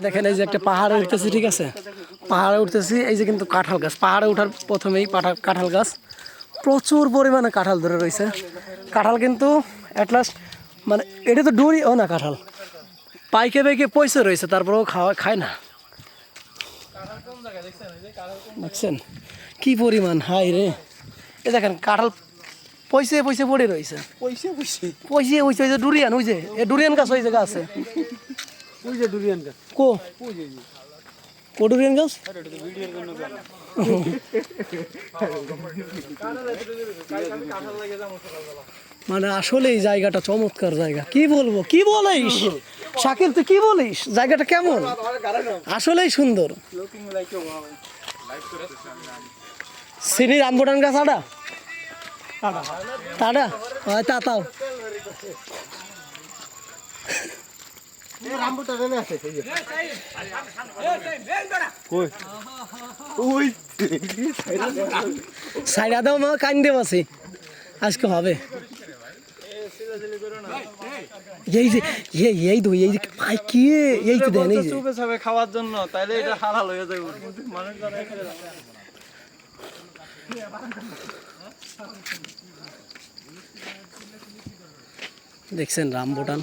দেখেন এই যে একটা পাহাড়ে উঠতেছি ঠিক আছে? পাহাড়ে উঠতেছি এই যে কিন্তু কাঁঠাল গাছ। পাহাড়ে ওঠার প্রথমেই কাঁঠাল গাছ। প্রচুর পরিমাণে কাঁঠাল ধরে রয়েছে। কাঁঠাল কিন্তু অ্যাটলাস্ট মানে এটা তো ডুরি ও না কাঁঠাল। পাইকে পাইকে পয়সা রয়েছে তারপরেও খাওয়া খায় না। দেখছেন? কি পরিমাণ হাই রে। এ দেখেন কাঁঠাল পয়সে পয়সে পড়ে রয়েছে। পয়সা পয়সা পয়সে ওই যে ডুরিয়ান ওই যে এ ডুরিয়ান গাছ ওই জায়গা আছে। ওই যে ডুরিয়ান গাছ। কো? কো ডুরিয়ান গাছ? আরে এটা তো ভিডিওর জন্য গান মানে আসলে এই জায়গাটা চমৎকার জায়গা। কি বলব? কি বলিস? শাকিল তুই কি বলিস? জায়গাটা কেমন? আসলেই সুন্দর। ও ওয়াও গাছ আডা তাডা হয় তা তাও। রামবুটা রেলে আছে কই? ওই। সাইডা দাও মা কান্দে বসে আজকে হবে। এই যে এই এই দো এই যে ভাই কি এই তো দেন এই চুপে চাপে খাওয়ার জন্য তাইলে এটা হালাল হয়ে যাবে মানুষ যারা এখানে। দেখছেন রামবুটান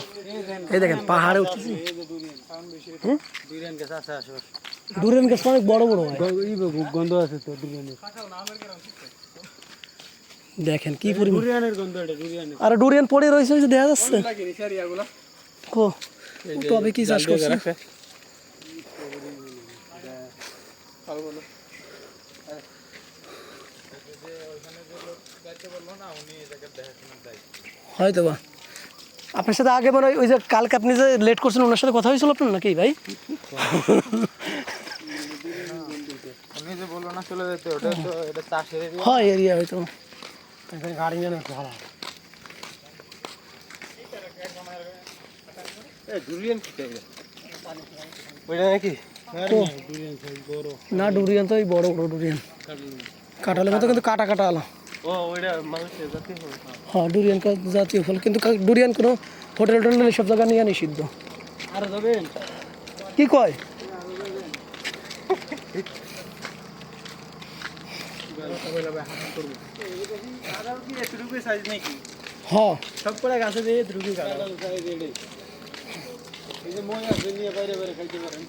এই দেখেন পাহাড়ে উঠতেছি এই যে ডুরিয়ান সাউন্ড বেশি ডুরিয়ান গাছ ডুরেন গাছ অনেক বড় বড় গন্ধ আছে তো দেখেন কি পরিমাণ। আর ডুরিয়ান পড়ে রয়েছে ওই যে দেখা যাচ্ছে। কো তবে কি চাষ করছে? হয়তো বা আপনার সাথে আগে মনে হয় ওই যে কালকে আপনি যে লেট করছেন ওনার সাথে কথা হয়েছিল আপনার নাকি ভাই। হয় এরিয়া হয়তো। গাড়ি যেন একটু ভালো না ডুরিয়ান তো বড় বড় ডুরিয়ান কাঁঠালের মতো কিন্তু কাটা কাটা আলো হ্যাঁ ডুরিয়ান কা- জাতীয় ফল। কিন্তু ডুরিয়ান কোনো হোটেল টোটেল সব জায়গা নিয়ে নিষিদ্ধ আর যাবেন কি কয়? হ্যাঁ। সব গাছে দিয়ে এই যে মই আছে নিয়ে বাইরে বাইরে খাইতে পারেন